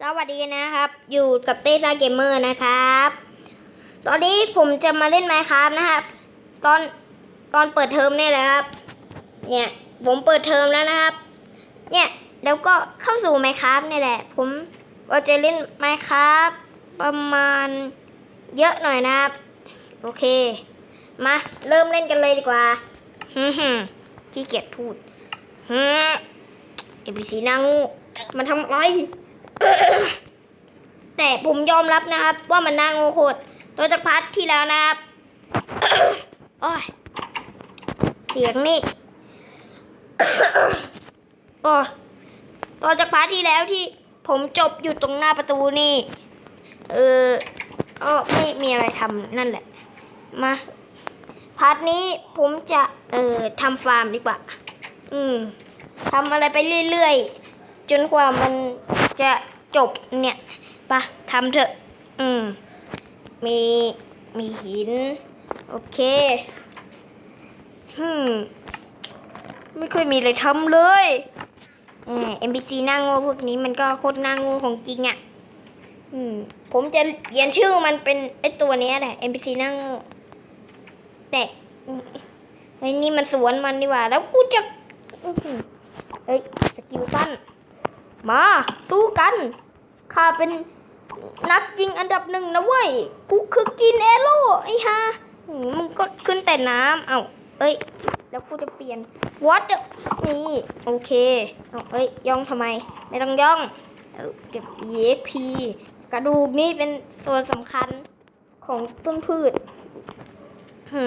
สวัสดีนะครับ อยู่กับเต้ซ่าเกมเมอร์นะครับ ตอนนี้ผมจะมาเล่นไมค์ครับนะครับ ตอนตอนเปิดเทอมเนี่ยแหละครับ เนี่ยผมเปิดเทอมแล้วนะครับ เนี่ยแล้วก็เข้าสู่ไมค์ครับเนี่ยแหละ ผมว่าจะเล่นไมค์ครับประมาณเยอะหน่อยนะครับ โอเค มาเริ่มเล่นกันเลยดีกว่าฮึ่มขี้เกียจพูดฮึเอพีซีนางูมันทำอะไร แต่ผมยอมรับนะครับ ว่ามันน่าโง่โคตรตัวจากพัทที่แล้วนะครับโอ้ยเสียงนี่โอ้ตัวจากพัทที่แล้วที่ผมจบอยู่ตรงหน้าประตูนี่ เอออ๋อไม่มีอะไรทำนั่นแหละ มา พาร์ทนี้ผมจะ เอ่อทำฟาร์มดีกว่า อืมทำอะไรไปเรื่อยๆ จนกว่ามันจะ จบเนี่ยปะทำเถอะ อืม มีมีหิน โอเคฮึมไม่ค่อยมีอะไรทำเลยเออ NPC หน้าโง่พวกนี้มันก็โคตรน้าโง่ของจริงอะ่ะอืมผมจะเขียนชื่อมันเป็นไอตัวนี้แหละ NPC หน้าโง่แต่ไอ้นี่มันสวนมันดีกว่า แล้วกูจะอื้อหือเฮ้ยสกิลปั้นมา สู้กัน ข้าเป็นนักยิงอันดับหนึ่งนะเว้ย กูคือกินเอโร่ไอ้ฮะหืมมึงก็ขึ้นแต่น้ำ เอ้าเอ้ย แล้วกูจะเปลี่ยน what the นี่ โอเค เอาเอ้ย ย่องทำไม ไม่ต้องย่อง เออเก็บ EXP กระดูกนี่เป็นส่วนสำคัญของต้นพืชฮึ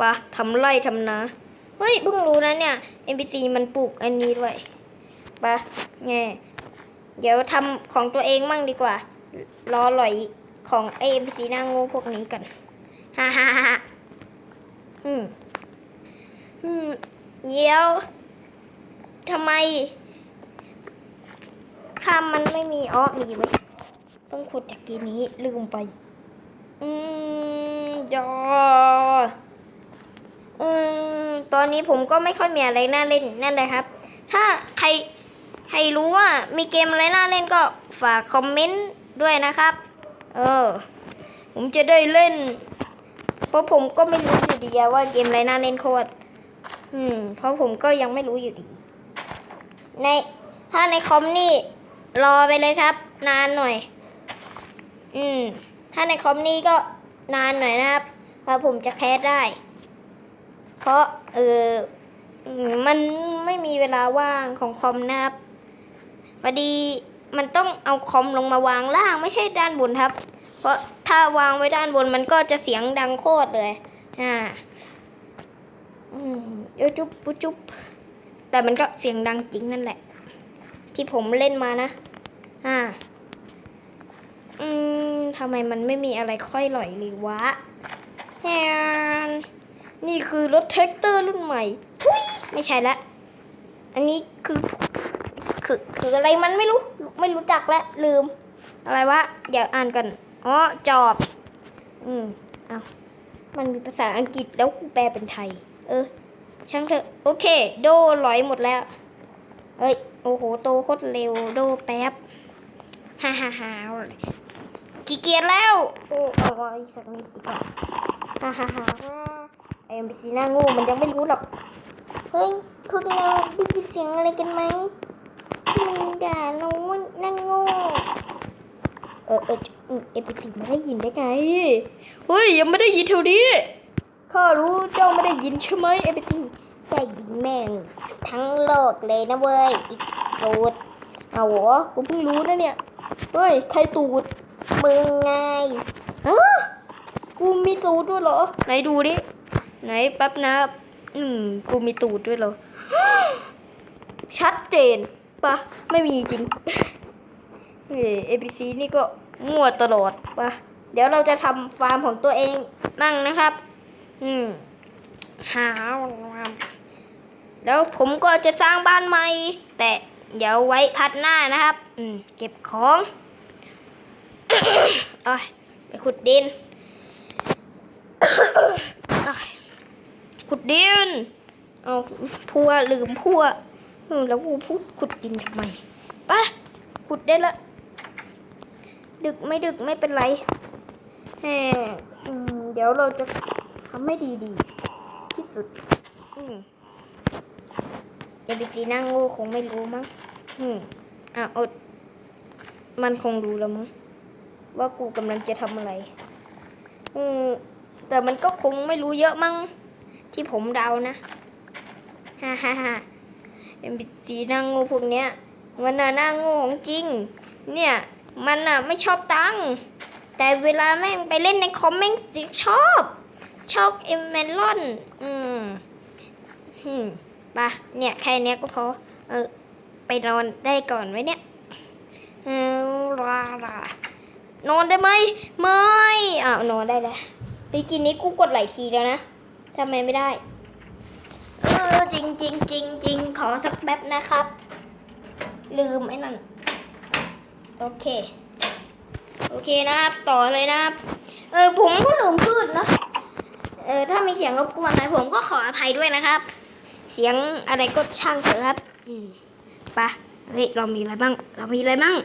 ปะทำไร่ทำนาเฮ้ย เพิ่งรู้นะเนี่ย NPC มันปลูกอันนี้ด้วยปะแง่ เดี๋ยวทำของตัวเองมั่งดีกว่า รอหลอยของไอ้ NPC หน้างูพวกนี้กันฮ่าฮ่าฮ่าอืมอืมเดี๋ยวทำไมข้ามมันไม่มีอ๋อมีไว้ต้องขุดจากกีนี้ลืมไป อืมจออืมตอนนี้ผมก็ไม่ค่อยมีอะไรน่าเล่นนั่นเลยครับ ถ้าใคร ใครรู้ว่ามีเกมอะไรน่าเล่นก็ฝากคอมเมนต์ด้วยนะครับ เออ ผมจะได้เล่น เพราะผมก็ไม่รู้อยู่ดีว่าเกมอะไรน่าเล่นโคตรอืม เพราะผมก็ยังไม่รู้อยู่ดี ในถ้าในคอมนี่ รอไปเลยครับ นานหน่อย อืม ถ้าในคอมนี่ก็นานหน่อยนะครับเพราะผมจะแคสได้ เพราะเออมันไม่มีเวลาว่างของคอมนะครับ พอดีมันต้องเอาคอมลงมาวางล่างไม่ใช่ด้านบนครับ เพราะถ้าวางไว้ด้านบนมันก็จะเสียงดังโคตรเลย อ่าอืมจุ๊บปุ๊บจุ๊บแต่มันก็เสียงดังจริงนั่นแหละ ที่ผมเล่นมานะ อ่า อืมทำไมมันไม่มีอะไรค่อยหล่อยเลยวะแฮนนี่คือรถแท็กเตอร์รุ่นใหม่ทุยไม่ใช่ละ อันนี้คือ คือคืออะไรมันไม่รู้ไม่รู้จักแล้วลืม อะไรวะเดี๋ยวอ่านกันอ๋อจอบ อืมเอามันมีภาษาอังกฤษแล้วกูแปลเป็นไทย เออ ช่างเถอะโอเค โดลอยหมดแล้วเอ้ยโอ้โหโตโคตรเร็วโดแป๊บฮ่าฮ่าฮ่าขี้เกียจแล้วโอ้เอาอีกสักนิดดีกว่าฮ่าฮ่าฮ่าไอ้เอ็มบีซีหน้างูมันยังไม่รู้หรอกเฮ้ยพวกเราได้ยินเสียงอะไรกันไหม มันด่าเราว่นั่นโง่เออเออเอ็มบีซีไม่ได้ยินได้ไงเฮ้ยยังไม่ได้ยินเท่านี้ข้ารู้เจ้าไม่ได้ยินใช่ไหมเอฟซีได้ยินแม่งทั้งโลกเลยนะเว้ยอีกตูดเอาเหกูเพิ่งรู้นะเนี่ยเฮ้ยใครตูดมึงไงฮะกูมีตูดด้วยเหรอ ไหนดูดิไหนแป๊บนะอืมกูมีตูดด้วยเหรอ ชัดเจน ปะไม่มีจริงเฮ้ย ABC นี่ก็มั่วตลอดปะเดี๋ยวเราจะทำฟาร์มของตัวเองมั่งนะครับ อืมหาแล้วผมก็จะสร้างบ้านใหม่ แต่เดี๋ยวไว้พัดหน้านะครับ อืม เก็บของอ้ยไปขุดดินเอ้ยขุดดิน เอาพัวลืมพัว แล้วกูพูดขุดดินทำไมปะขุดได้ละ ดึกไม่ดึกไม่เป็นไรแหมอืมเดี๋ยวเราจะทำให้ดีดีๆที่สุด อืมเอบีซีนั่งง่คงไม่รู้มั้ง อืมอะอด มันคงรู้แล้วมั้งว่ากูกำลังจะทำอะไร อืมแต่มันก็คงไม่รู้เยอะมั้งที่ผมเดานะ ฮ่าฮ่าฮ่า เอ็มบีซีนั่งโง่พวกเนี้ย มันน่ะน่าโง่ของจริง เนี่ย มันน่ะไม่ชอบตังค์แต่เวลาแม่งไปเล่นในคอมแม่งสิชอบ ชอบเอมเมลอน อืมอืมปะเนี่ยแค่เนี้ยก็พอ เออ ไปนอนได้ก่อนไหมเนี่ย เออลาลานอนได้ไหม ไม่ อ้าวนอนได้แล้วเฮ้ยกินนี้กูกดหลายทีแล้วนะทำไมไม่ได้ ออจริงจริงจริงจริงขอสักแป๊บนะครับ ลืมไอ้นั่น โอเค โอเคนะครับ ต่อเลยนะครับ เออผมก็ลืมพูดเนะเออถ้ามีเสียงรบกวนอะไรผมก็ขออภัยด้วยนะครับ เสียงอะไรก็ช่างเถอะครับ อืมไปะเฮ้ยเรามีอะไรบ้าง เรามีอะไรบ้าง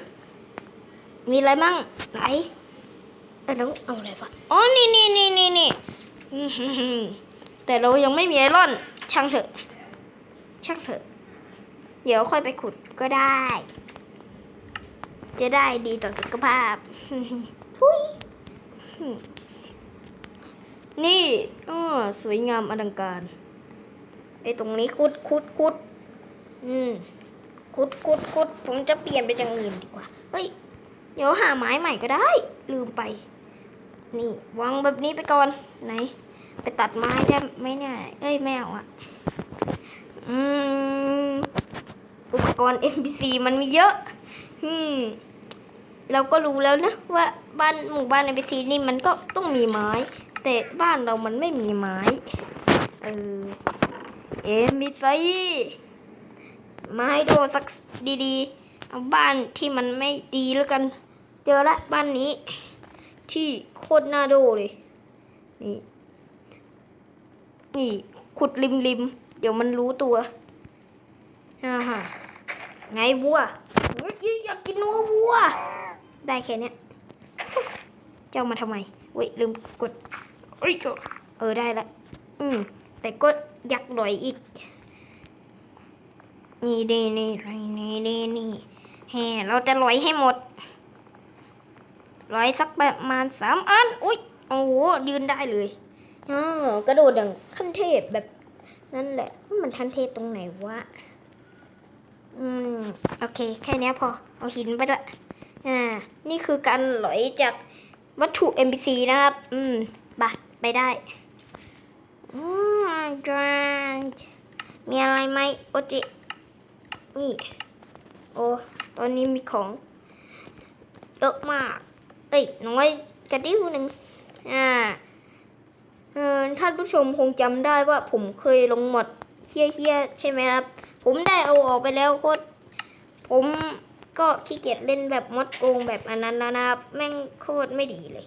มีอะไรบ้างไหนเออเราเอาอะไรวะอ๋อนี่นี่นี่นี่นี่อื้อหือหือแต่เรายังไม่มีไอรอน ช่างเถอะ ช่างเถอะ เดี๋ยวค่อยไปขุดก็ได้ จะได้ดีต่อสุขภาพทุยนี่อ้อสวยงามอลังการไอ้ตรงนี้คุดคุดคุด อืมคุดคุดคุดผมจะเปลี่ยนไปอย่างอื่นดีกว่า เฮ้ย เดี๋ยวหาไม้ใหม่ก็ได้ ลืมไป นี่วางแบบนี้ไปก่อน ไหน ไปตัดไม้ได้ไหมเนี่ย เอ้ยไม่เอาอะอืม อุปกรณ์ NPC มันมีเยอะ อืม เราก็รู้แล้วนะ ว่าบ้านหมู่บ้าน NPC นี่มันก็ต้องมีไม้ แต่บ้านเรามันไม่มีไม้ เออ NPC มาให้ดูสักดีๆ เอาบ้านที่มันไม่ดีแล้วกัน เจอละบ้านนี้ ที่โคตรน่าดูเลย นี่ นี่ ขุดริมริมๆเดี๋ยวมันรู้ตัวอ่าฮะไงวัวเฮ้ยอยากกินนัววัว ได้แค่เนี้ยเจ้ามาทำไมเว้ยลืมกดเอ้ยก็เออได้ละอืมแต่ก็อยากหน่อยอีก นี่นี่นี่นี่นี่นี่แฮ่เราจะลอยให้หมดลอยสักประมาณสามอัน อุ้ยโอ้โหยืนได้เลย อ๋อกระโดดอย่างขั้นเทพแบบนั่นแหละ มันทันเทพตรงไหนวะ อืม โอเค แค่นี้พอ เอาหินไปด้วย อ่า นี่คือการหลอยจากวัตถุ NPC นะครับ อืมบะไปได้ อืมจ้ามีอะไรไหมโอจินี่ โอ้ ตอนนี้มีของเยอะมาก เอ้ย น้อยกระดิ้วหนึ่งอ่า ท่านผู้ชมคงจำได้ว่าผมเคยลงหมดเฮี้ยเฮี้ยๆใช่ไหมครับ ผมได้เอาออกไปแล้วโคตรผมก็ขี้เกียจเล่นแบบมดโกงแบบอันนั้นแล้วนะครับ แม่งโคตรไม่ดีเลย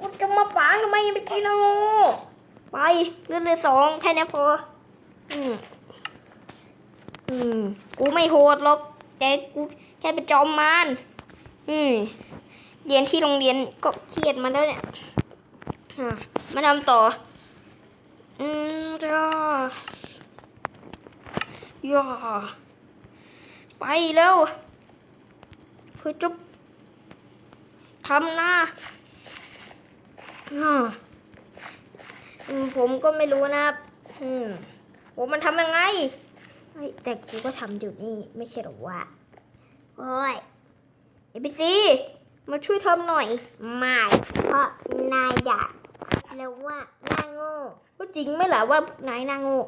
มันจะมาฝังทำไมยังไปกินโอไปเลือดเลยสองแค่นี้พอ อืมอืมกูไม่โหดหรอกแต่กูแค่เป็นจอมมารอืมเรียนที่โรงเรียนก็เครียดมาแล้วเนี่ย มาทำต่อ อืมจ้าย่าไปเร็วเพื่อจุบทำหนะอ่าผมก็ไม่รู้นะครับผมมันทำยังไงเฮ้แต่กูก็ทำอยู่นี่ ไม่ใช่หรอวะโอ้ยเอพีซีมาช่วยทำหน่อยไม่เพราะนายอยาก แล้วว่าน่าโง่ก็จริงไหมล่ะว่านายน่าโง่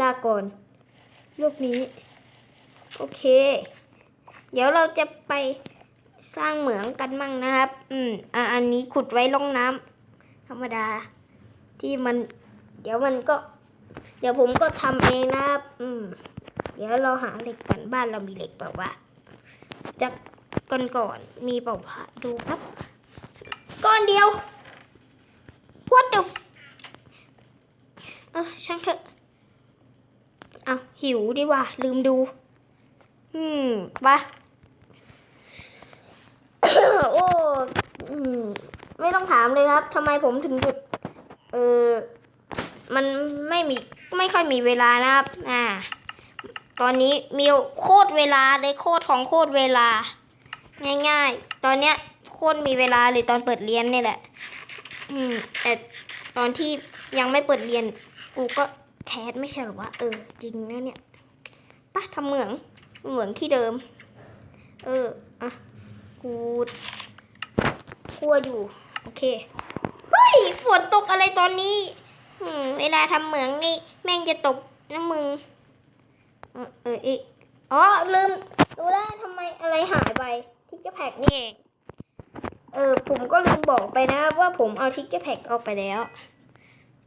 ลาก่อนลูกนี้ โอเค เดี๋ยวเราจะไปสร้างเหมืองกันมั่งนะครับ อืมอะอันนี้ขุดไว้ร่องน้ำธรรมดา ที่มัน เดี๋ยวมันก็ เดี๋ยวผมก็ทำเองนะครับ อืม เดี๋ยวเราหาเหล็กกันบ้านเรามีเหล็กเปล่าวะจากก่อนก่อนๆมีเปล่าวะดูครับ ก้อนเดียว what the เออช่างเถอะเอาหิวดีว่า ลืมดู อืมไปะอืมไม่ต้องถามเลยครับทำไมผมถึงหยุดเออมันไม่มีไม่ค่อยมีเวลานะครับ อ่า ตอนนี้มีโคตรเวลาเลยโคตรของโคตรเวลา ง่ายๆ ตอนเนี้ย คตรมีเวลาเลยตอนเปิดเรียนนี่แหละ อืมแต่ตอนที่ยังไม่เปิดเรียน กูก็แคสไม่ใช่หรอวะเออ จริงนะเนี่ยปะทำเหมืองเหมืองที่เดิม เออ อะ กูกลัวอยู่ โอเค เฮ้ย ฝนตกอะไรตอนนี้อืมเวลาทำเหมืองนี่ แม่งจะตกนะมึง เออเอออ๋อ ลืม รู้แล้วทำไมอะไรหายไปทิกเกอร์แพ็กนี่เอง เออผมก็ลืมบอกไปนะว่าผมเอาทิกเกอร์แพ็กออกไปแล้ว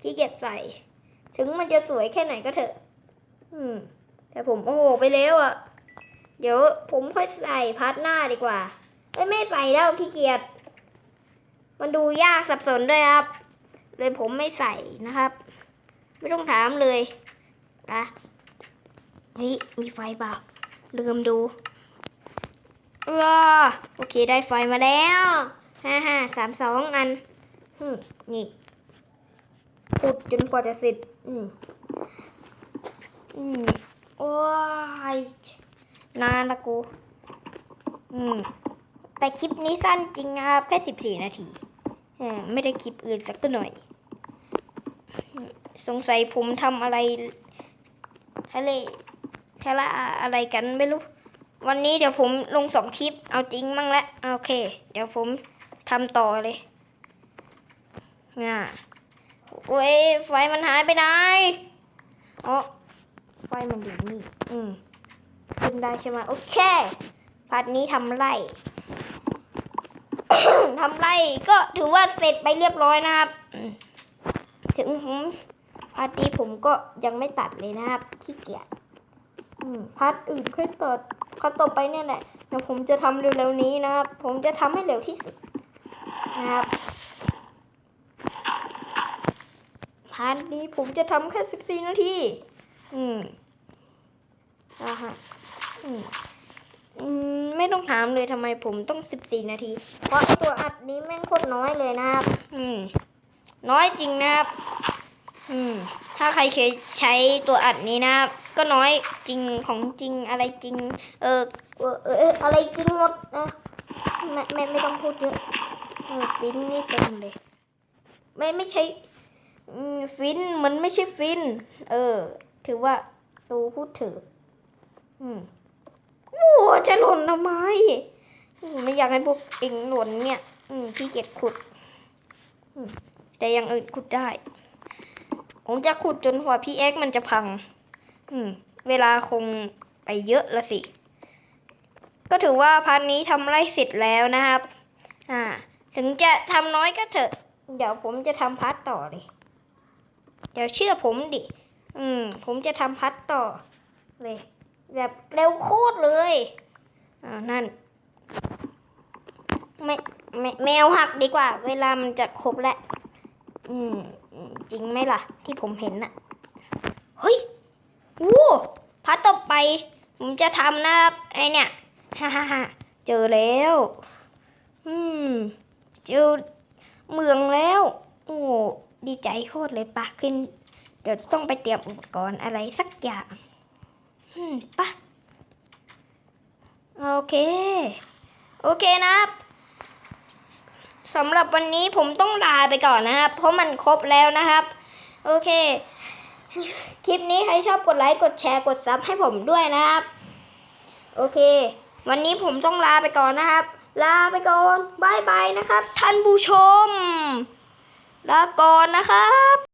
ขี้เกียจใส่ ถึงมันจะสวยแค่ไหนก็เถอะ อืม แต่ผมโอ้ไปแล้วอะ่ะ เดี๋ยวผมค่อยใส่พาร์ทหน้าดีกว่าเอ้ยไม่ใส่แล้วขี้เกียจมันดูยากสับสนด้วยครับ เลยผมไม่ใส่นะครับ ไม่ต้องถามเลยนะเฮ้ยมีไฟเปล่าลืมดู ว้าโอเคได้ไฟมาแล้วห้าห้าสามสองอันฮึนี่ขุดจนกว่าจะเสร็จ อืมอืมโอ้ยนานละกู อืม แต่คลิปนี้สั้นจริงนะครับ แค่สิบสี่นาทีเออไม่ได้คลิปอื่นสักตัวหน่อย สงสัยผมทำอะไรทะเลทะละอะไรกันไม่รู้ วันนี้เดี๋ยวผมลงสองคลิป เอาจริงมั่งละโอเค เดี๋ยวผมทำต่อเลยน่ะโอ้ยไฟมันหายไปไหนอ๋อไฟมันอยู่นี่ อืมขึ้นได้ใช่ไหมโอเคพาร์ทนี้ทำไรทำไรก็ถือว่าเสร็จไปเรียบร้อยนะครับ ถึงผมพาร์ทนี้ผมก็ยังไม่ตัดเลยนะครับขี้เกียจอืมพาร์ทอื่นค่อยตัด พาร์ทต่อไปเนี่ยแหละเดี๋ยวผมจะทำเร็วๆนี้นะครับ ผมจะทำให้เร็วที่สุดนะครับพาร์ทนี้ผมจะทำแค่สิบสี่นาที อืมอ่าฮะ อืมอืม ไม่ต้องถามเลยทำไมผมต้องสิบสี่นาที เพราะตัวอัดนี้แม่งโคตรน้อยเลยนะครับ อืม น้อยจริงนะครับ อืม ถ้าใครเคยใช้ตัวอัดนี้นะครับก็น้อยจริงของจริงอะไรจริง เออเออเอออะไรจริงหมดนะไม่ไม่ไม่ต้องพูดเยอะเออฟินนี่เต็มเลย ไม่ไม่ใช่ฟินมันไม่ใช่ฟิน เออ ถือว่าตูพูดถือ อืมโอ้จะหล่นทำไมไม่อยากให้พวกเองหล่นเนี่ย อืมพี่เกียจขุดแต่อยังอื่นขุดได้ ผมจะขุดจนกว่าพี่เอ็กมันจะพัง อืม เวลาคงไปเยอะละสิ ก็ถือว่าพาร์ทนี้ทำไร่เสร็จแล้วนะครับ อ่า ถึงจะทำน้อยก็เถอะ เดี๋ยวผมจะทำพาร์ทต่อเลย เดี๋ยวเชื่อผมดิ อืม ผมจะทำพัดต่อเลย แบบเร็วโคตรเลย อ่า นั่น ไม่ ไม่แมวหักดีกว่า เวลามันจะครบแล้ว อืม จริงไหมล่ะ ที่ผมเห็นน่ะ เฮ้ยโอ้พัดต่อไป ผมจะทำนะครับ ไอเนี่ยฮ่าฮ่าฮ่าเจอแล้ว อืม เจอเมืองแล้ว โอ้ดีใจโคตรเลยปะขึ้น เดี๋ยวต้องไปเตรียมอุปกรณ์อะไรสักอย่าง อืมปะโอเค โอเคนะครับ สำหรับวันนี้ผมต้องลาไปก่อนนะครับ เพราะมันครบแล้วนะครับ โอเค คลิปนี้ใครชอบกดไลค์กดแชร์กดซับให้ผมด้วยนะครับ โอเค วันนี้ผมต้องลาไปก่อนนะครับ ลาไปก่อนบายบายนะครับ ท่านผู้ชม ลาก่อนนะครับ